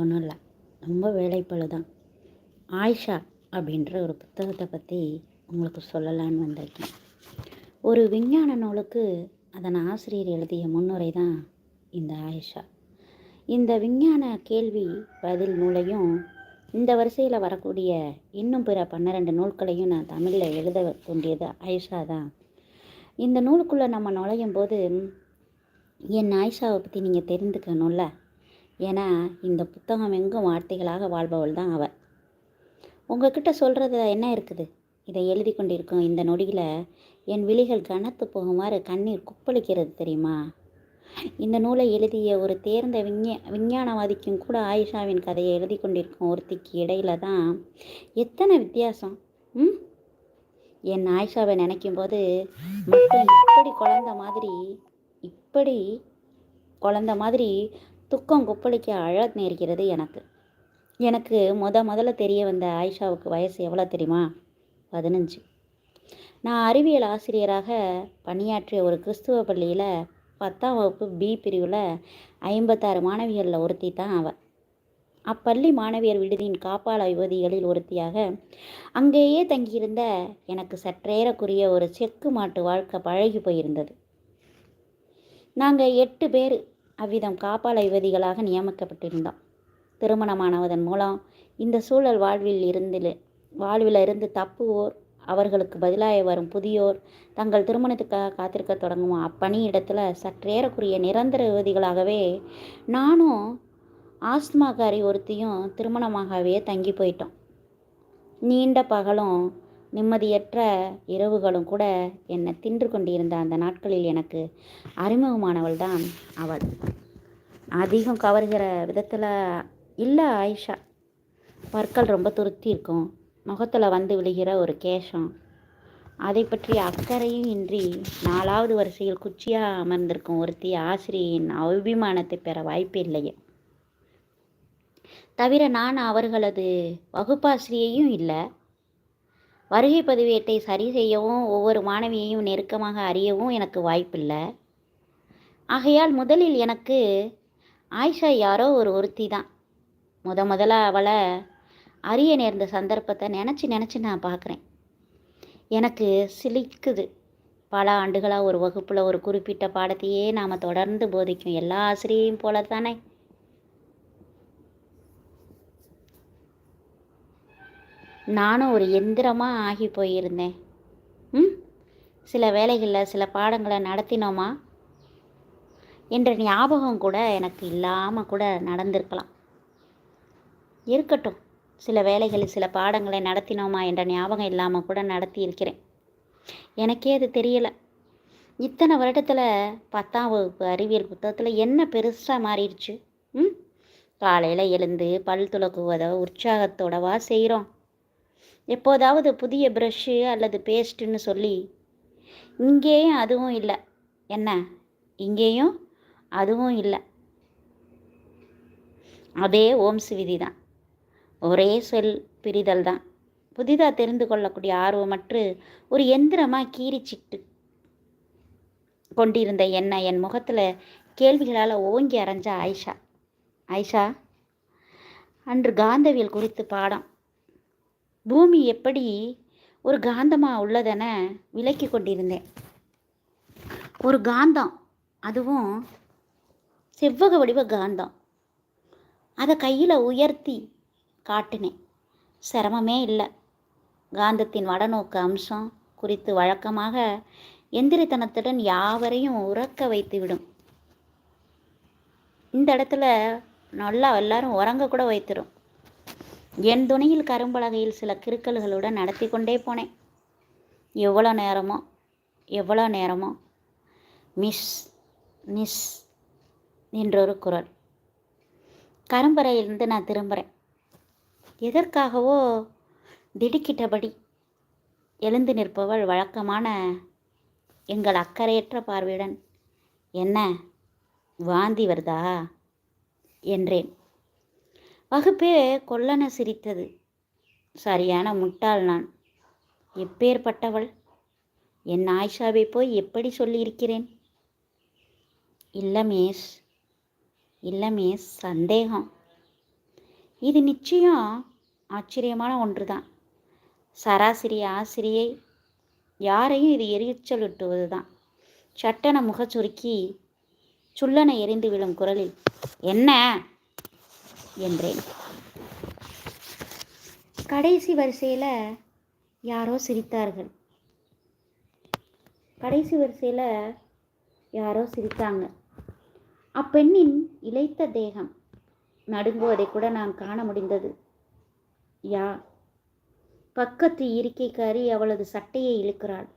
ஒன்றும் இல்லை. ரொம்ப வேலைப்பளு தான். ஆயிஷா அப்படின்ற ஒரு புத்தகத்தை பற்றி உங்களுக்கு சொல்லலான்னு வந்திருக்கேன். ஒரு விஞ்ஞான நூலுக்கு அதன் ஆசிரியர் எழுதிய முன்னுரை தான் இந்த ஆயிஷா. இந்த விஞ்ஞான கேள்வி பதில் நூலையும் இந்த வரிசையில் வரக்கூடிய இன்னும் பிற பன்னிரெண்டு நூல்களையும் நான் தமிழில் எழுத வேண்டியது ஆயிஷா தான். இந்த நூலுக்குள்ளே நம்ம நுழையும் போது என் ஆயிஷாவை பற்றி நீங்கள் தெரிந்துக்கணும்ல ஏன்னா இந்த புத்தகம் எங்கும் வார்த்தைகளாக வாழ்பவள் தான் அவள். உங்ககிட்ட சொல்கிறது என்ன இருக்குது? இதை எழுதி கொண்டிருக்கும் இந்த நொடியில் என் விழிகள் கனத்து போகுமாறு கண்ணீர் குப்பளிக்கிறது தெரியுமா? இந்த நூலை எழுதிய ஒரு தேர்ந்த விஞ்ஞா விஞ்ஞானவாதிக்கும் கூட ஆயிஷாவின் கதையை எழுதி கொண்டிருக்கும் ஒருத்திக்கு இடையில தான் எத்தனை வித்தியாசம் ம்? என் ஆயிஷாவை நினைக்கும் போது மட்டும் இப்படி குழந்த மாதிரி இப்படி குழந்த மாதிரி துக்கம் கொப்பளிக்க அழ நேர்கிறது எனக்கு. எனக்கு முத முதல்ல தெரிய வந்த ஆயிஷாவுக்கு வயசு எவ்வளோ தெரியுமா? பதினஞ்சு. நான் அறிவியல் ஆசிரியராக பணியாற்றிய ஒரு கிறிஸ்துவ பள்ளியில் பத்தாம் வகுப்பு பி பிரிவில் ஐம்பத்தாறு மாணவிகளில் ஒருத்தி தான் அவள் அப்பள்ளி மாணவியர் விடுதியின் காப்பாள யுவதிகளில் ஒருத்தியாக அங்கேயே தங்கியிருந்த எனக்கு சற்றேறக்குரிய ஒரு செக்கு மாட்டு வாழ்க்கை பழகி போயிருந்தது. நாங்கள் எட்டு பேர் அவ்விதம் காப்பாள யுவதிகளாக நியமிக்கப்பட்டிருந்தோம் திருமணமானவதன் மூலம் இந்த சூழல் வாழ்வில் இருந்து வாழ்வில் இருந்து தப்புவோர் அவர்களுக்கு பதிலாக வரும் புதியோர் தங்கள் திருமணத்துக்காக காத்திருக்க தொடங்கும் அப்பணி இடத்துல சற்றேறக்குரிய நிரந்தர யுவதிகளாகவே நானும் ஆஸ்துமாக்காரி ஒருத்தியும் திருமணமாகவே தங்கி போயிட்டோம். நீண்ட பகலும் நிம்மதியற்ற இரவுகளும் கூட என்னை தின்று கொண்டிருந்த அந்த நாட்களில் எனக்கு அறிமுகமானவள் தான் அவள். அதிகம் கவர்கிற விதத்தில் இல்லை ஆயிஷா. பற்கள் ரொம்ப துருத்தி இருக்கும். முகத்தில் வந்து விழுகிற ஒரு கேஷம் அதை பற்றி அக்கறையும் இன்றி நாலாவது வரிசையில் குச்சியாக அமர்ந்திருக்கும் ஒருத்தி ஆசிரியின் அபிமானத்தை பெற வாய்ப்பு இல்லையே. தவிர நான் அவர்களது வகுப்பாசிரியையும் இல்லை. வருகை பதிவேட்டை சரி செய்யவும் ஒவ்வொரு மாணவியையும் நெருக்கமாக அறியவும் எனக்கு வாய்ப்பில்லை. ஆகையால் முதலில் எனக்கு ஆயிஷா யாரோ ஒரு ஒருத்தி தான். முத முதல்ல அவளை அறிய நேர்ந்த சந்தர்ப்பத்தை நினச்சி நினச்சி நான் பார்க்குறேன். எனக்கு சிலிக்குது. பல ஆண்டுகளாக ஒரு வகுப்பில் ஒரு குறிப்பிட்ட பாடத்தையே நாம் தொடர்ந்து போதிக்கும் எல்லா ஆசிரியையும் போல தானே நானும் ஒரு எந்திரமாக ஆகி போயிருந்தேன். ம்? சில வேலைகளில் சில பாடங்களை நடத்தினோமா? என்ற ஞாபகம் கூட எனக்கு இல்லாமல் கூட நடந்திருக்கலாம். இருக்கட்டும் சில வேலைகளில் சில பாடங்களை நடத்தினோமா என்ற ஞாபகம் இல்லாமல் கூட நடத்தி இருக்கிறேன் எனக்கே அது தெரியலை. இத்தனை வருடத்தில் பத்தாம் வகுப்பு அறிவியல் புத்தகத்தில் என்ன பெருசாக மாறிடுச்சு? ம்? காலையில் எழுந்து பல் துளக்குவதை உற்சாகத்தோடவா செய்கிறோம் எப்போதாவது புதிய ப்ரஷ்ஷு அல்லது பேஸ்ட்டுன்னு சொல்லி இங்கேயும் அதுவும் இல்லை. என்ன? இங்கேயும் அதுவும் இல்லை. அதே ஓம்ஸ் விதி தான். ஒரே சொல் பிரிதல் தான். புதிதாக தெரிந்து கொள்ளக்கூடிய ஆர்வமற்று ஒரு எந்திரமாக கீறிச்சிட்டு கொண்டிருந்த என்னை என் முகத்தில் கேள்விகளால் ஓங்கி அரைஞ்ச ஆயிஷா. ஆயிஷா அன்று காந்தவியல் குறித்து பாடம். பூமி எப்படி ஒரு காந்தமாக உள்ளதென விளக்கி கொண்டிருந்தேன். ஒரு காந்தம் அதுவும் செவ்வக வடிவ காந்தம். அதை கையில் உயர்த்தி காட்டினேன். சிரமமே இல்லை. காந்தத்தின் வடநோக்கு அம்சம் குறித்து வழக்கமாக எந்திரித்தனத்துடன் யாவரையும் உறக்க வைத்துவிடும் இந்த இடத்துல நல்லா எல்லாரும் உறங்க கூட வைத்துடும் என் துணையில் கரும்பலகையில் சில கிறுக்கல்களுடன் நடத்தி கொண்டே போனேன். எவ்வளோ நேரமோ எவ்வளோ நேரமோ மிஸ் மிஸ் என்றொரு குரல். கரும்பறையிலிருந்து நான் திரும்புகிறேன் எதற்காகவோ திடுக்கிட்டபடி எழுந்து நிற்பவள் வழக்கமான எங்கள் அக்கறையற்ற பார்வையுடன் என்ன வாந்தி வருதா? என்றேன். வகுப்பே கொல்லன சிரித்தது. சரியான முட்டாள் நான். எப்பேற்பட்டவள் என் ஆயிஷாவை போய் எப்படி சொல்லியிருக்கிறேன்? இல்லை மேஷ் இல்லை மேஷ் சந்தேகம். இது நிச்சயம் ஆச்சரியமான ஒன்று தான் சராசரி ஆசிரியை யாரையும் இது எரிச்சலூட்டுவது தான் சட்டன முகச்சுருக்கி சுள்ளனை எரிந்து விழும் குரலில் என்ன? என்றேன். கடைசி வரிசையில் யாரோ சிரித்தார்கள். கடைசி வரிசையில் யாரோ சிரித்தாங்க. அப்பெண்ணின் இளைத்த தேகம் நடுங்குவதை கூட நான் காண முடிந்தது. யா பக்கத்து இருக்கைக்காரி அவளது சட்டையை இழுக்கிறாள்.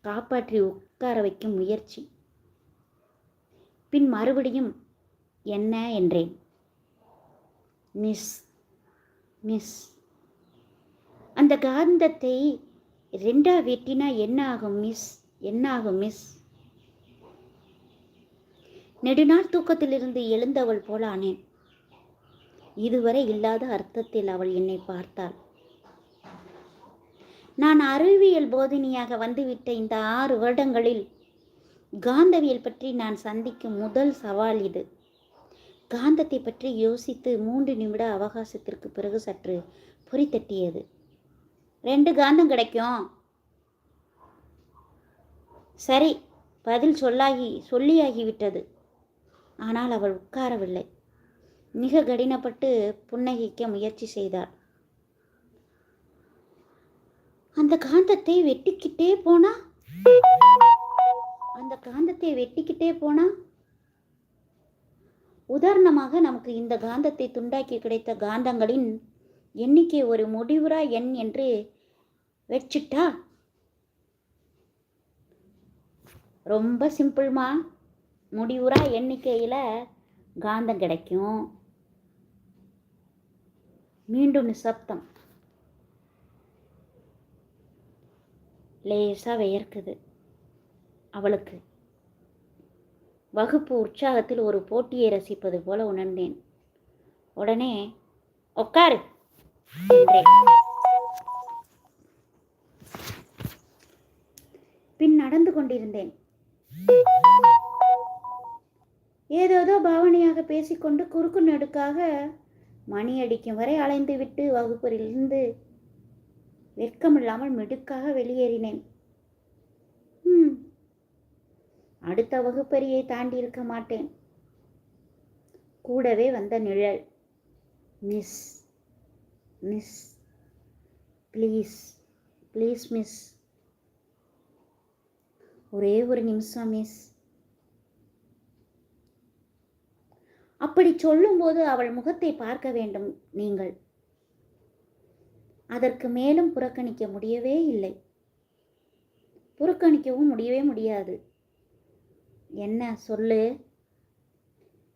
காப்பாற்றி உட்கார வைக்கும் முயற்சி. பின் மறுபடியும் என்ன என்றேன். Miss miss. அந்த காந்தத்தை ரெண்டா வெட்டினா என்ன ஆகும் மிஸ்? என்ன ஆகும் மிஸ்? நெடுநாள் தூக்கத்திலிருந்து எழுந்தவள் போல ஆனேன். இதுவரை இல்லாத அர்த்தத்தில் அவள் என்னை பார்த்தாள். நான் அறிவியல் போதினியாக வந்துவிட்ட இந்த ஆறு வருடங்களில் காந்தவியல் பற்றி நான் சந்திக்கும் முதல் சவால் இது. காந்தத்தை பற்றி யோசித்து மூன்று நிமிட அவகாசத்திற்கு பிறகு சற்று பொறி தட்டியது. ரெண்டு காந்தம் கிடைக்கும். சரி பதில் சொல்லாகி சொல்லியாகிவிட்டது. ஆனால் அவள் உட்காரவில்லை. மிக கடினப்பட்டு புன்னகிக்க முயற்சி செய்தாள். அந்த காந்தத்தை வெட்டிக்கிட்டே போனா? அந்த காந்தத்தை வெட்டிக்கிட்டே போனா? உதாரணமாக நமக்கு இந்த காந்தத்தை துண்டாக்கி கிடைத்த காந்தங்களின் எண்ணிக்கை ஒரு முடிவுறா எண் என்று வச்சுட்டா ரொம்ப சிம்பிள்மா. முடிவுறா எண்ணிக்கையில் காந்தம் கிடைக்கும். மீண்டும் நிசப்தம். லேசாக வியர்க்குது. அவளுக்கு. வகுப்பு உற்சாகத்தில் ஒரு போட்டியை ரசிப்பது போல உணர்ந்தேன். உடனே உட்காரு பின் நடந்து கொண்டிருந்தேன். ஏதேதோ பாவனையாக பேசிக்கொண்டு குறுக்கு நடுக்காக மணி அடிக்கும் வரை அலைந்து விட்டு வகுப்பறிலிருந்து வெட்கமில்லாமல் மிடுக்காக வெளியேறினேன். ம் அடுத்த வகுப்பறியை தாண்டி இருக்க மாட்டேன். கூடவே வந்த நிழல். Miss miss please please miss ஒரே ஒரு நிமிஷம் மிஸ் அப்படி சொல்லும்போது அவள் முகத்தை பார்க்க வேண்டும் நீங்கள். அதற்கு மேலும் புறக்கணிக்க முடியவே இல்லை. புறக்கணிக்கவும் முடியவே முடியாது. என்ன சொல்லு?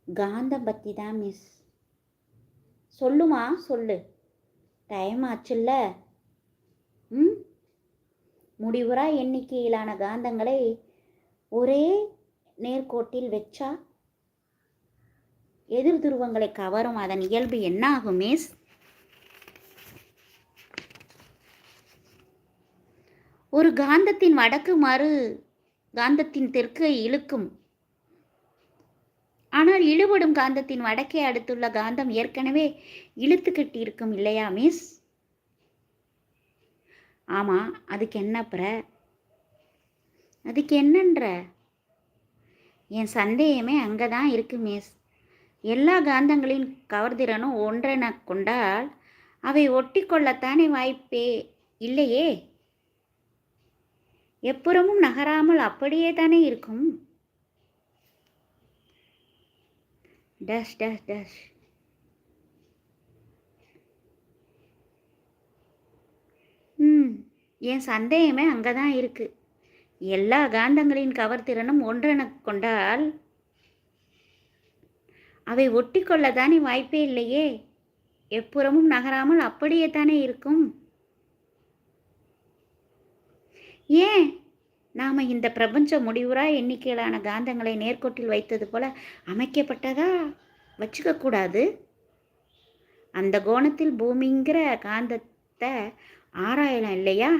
காந்தம் பற்றி தான் மிஸ் சொல்லுமா? சொல்லு. டைம் ஆச்சுல்ல? ம்? முடிவுறா எண்ணிக்கையிலான காந்தங்களை ஒரே நேர்கோட்டில் வச்சா? எதிர் துருவங்களை கவரும் அதன் இயல்பு என்ன ஆகும் மிஸ் ஒரு காந்தத்தின் வடக்கு மறு காந்தத்தின் தெற்கை இழுக்கும். ஆனால் இழுபடும் காந்தத்தின் வடக்கே அடுத்துள்ள காந்தம் ஏற்கனவே இழுத்து கட்டி இருக்கும் இல்லையா மிஸ் ஆமாம் அதுக்கு என்ன அதுக்கு என்னன்ற? என் சந்தேகமே அங்கே தான் இருக்கு மிஸ் எல்லா காந்தங்களின் கவர்திறனும் ஒன்றென கொண்டால் அவை ஒட்டி கொள்ளத்தானே வாய்ப்பே இல்லையே? எப்புறமும் நகராமல் அப்படியே தானே இருக்கும். டஷ் டஷ் டஷ். ம் என் சந்தேகமே அங்கே தான் இருக்கு. எல்லா காந்தங்களின் கவர்திறனும் ஒன்றென கொண்டால் அவை ஒட்டி கொள்ளத்தானே வாய்ப்பே இல்லையே. எப்புறமும் நகராமல் அப்படியே தானே இருக்கும். ஏன்? நாம் இந்த பிரபஞ்ச முடிவுறா எண்ணிக்கையிலான காந்தங்களை நேர்கோட்டில் வைத்தது போல அமைக்கப்பட்டதா? வச்சுக்கக்கூடாது அந்த கோணத்தில் பூமிங்கிற காந்தத்தை ஆராயலாம் இல்லையா?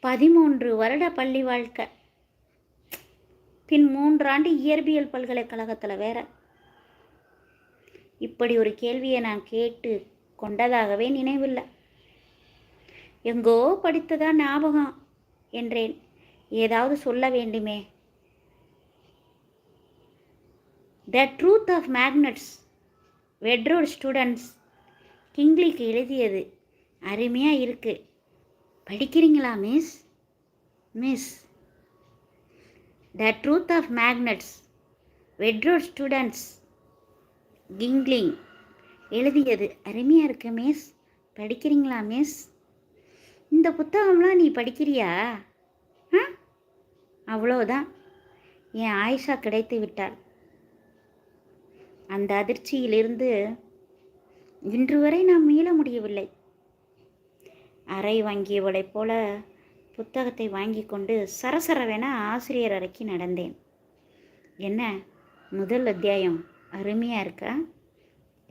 பதிமூன்று வருட பள்ளி வாழ்க்கை. பின் மூன்றாண்டு இயற்பியல் பல்கலைக்கழகத்தில் வேற. இப்படி ஒரு கேள்வியை நான் கேட்டு கொண்டதாகவே நினைவில்லை. எங்கோ படித்ததா ஞாபகம் என்றேன். ஏதாவது சொல்ல வேண்டுமே? த ட்ரூத் ஆஃப் மேக்னட்ஸ் வெட்ரோட் ஸ்டூடெண்ட்ஸ் கிங்லிக்கு எழுதியது. அருமையாக இருக்குது படிக்கிறீங்களா miss miss the truth of magnets வெட்ரோட் students கிங்லிங் எழுதியது. அருமையாக இருக்கு மிஸ் படிக்கிறீங்களா மிஸ் இந்த புத்தகம்லாம் நீ படிக்கிறியா? ஆ? அவ்வளோதான். என் ஆயிஷா கிடைத்து விட்டாள். அந்த அதிர்ச்சியிலிருந்து இன்று வரை நாம் மீள முடியவில்லை. அறை வாங்கியவளைப் போல புத்தகத்தை வாங்கி கொண்டு சரசரவென ஆசிரியர் அறைக்கு நடந்தேன். என்ன? முதல் அத்தியாயம். அருமையாக இருக்கா?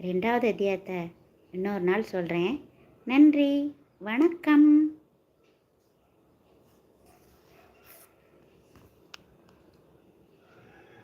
ரெண்டாவது அத்தியாயத்தை இன்னொரு நாள் சொல்கிறேன் நன்றி. வணக்கம்.